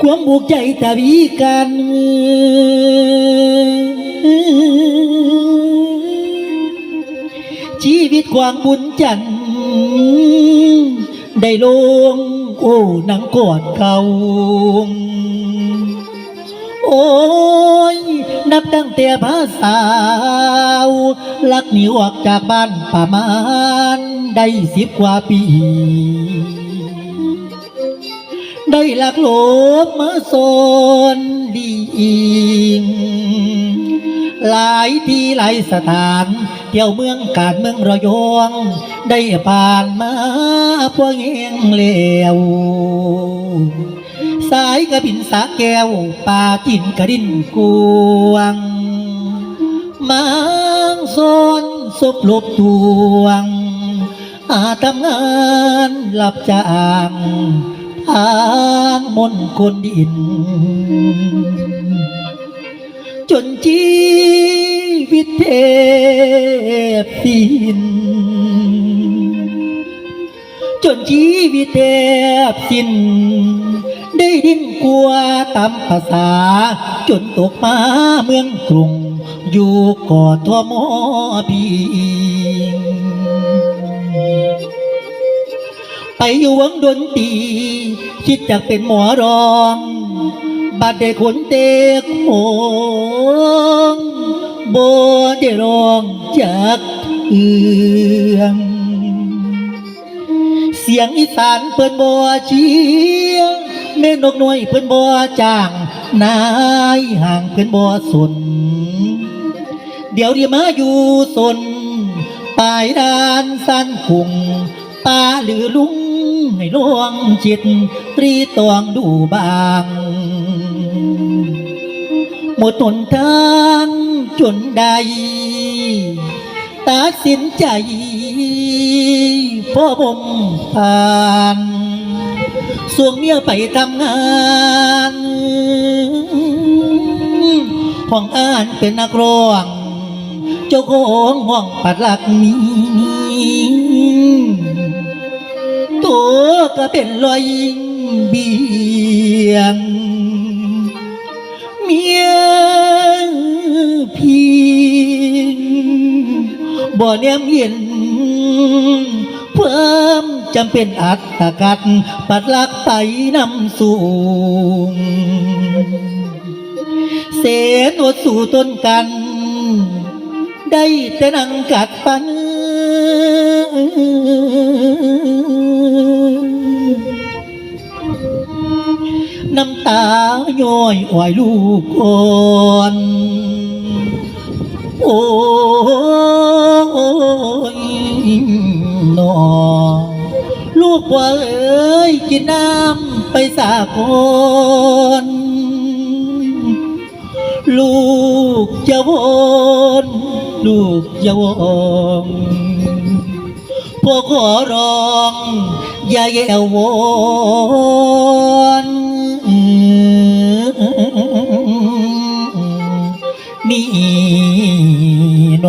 ความบุกใจทวีกันชีวิตความบุญจันทร์ได้ลงโอ้นังกอดเก่าโอ้ย นับตั้งแต่ภาษาวลักหนีออกจากบ้านประมาณได้สิบกว่าปี ได้หลักหลบมาโซนดีอิงหลายที่หลายสถาน เที่ยวเมืองการเมืองระยอง ได้ผ่านมาพวกเองเลวสายกระบินสาแก้วป่าจินกระดินกวง มังโซนศพลบตวง อาทำงานหลับจาง ทางมนคนดิน จนชีวิตเทพสิน จนชีวิตแทบสิ้นได้ดิ้นกลัวตามภาษา จนตกมาเมืองกรุง อยู่กอทมอพี ไปอยู่วงดนตรีคิดจะเป็นหมอรองบัดได้ขนเตะโขงบ่ได้ร้องจากเอืองเสียงอีสานเปิ้นบ่เชียร์แม่นกน้อยเปิ้นบ่จ้างนายห่างเปิ้นบ่สน เดี๋ยวนี้มาอยู่สนปลายดานสันคุงป้าหรือลุง ให้ลวงจิต ตรีตองดูบาง หมดหนทางจนใดตัดสินใจพ่อผมผ่านส่วงเมียไปทำงานห้องอ่านเป็นนักร้อง เจ้าของห้องปัดหลักนี้ ก็เป็นรอยเบียงเมียพี่บ่เนียมเห็นเพิ่มจำเป็นอัตกัด ปัดลักไปนำสูง เสนวดสู่ต้นกัน ได้แต่นั่งกัดฟัน น้ำตาย้อยอ่อยลูกอ่อนโอ้ยนอลูกว่าเอ้ยกินน้ำไปสาคนลูกจะวนลูกจะวนพ่อขอร้อง อย่าแยววอน มีโน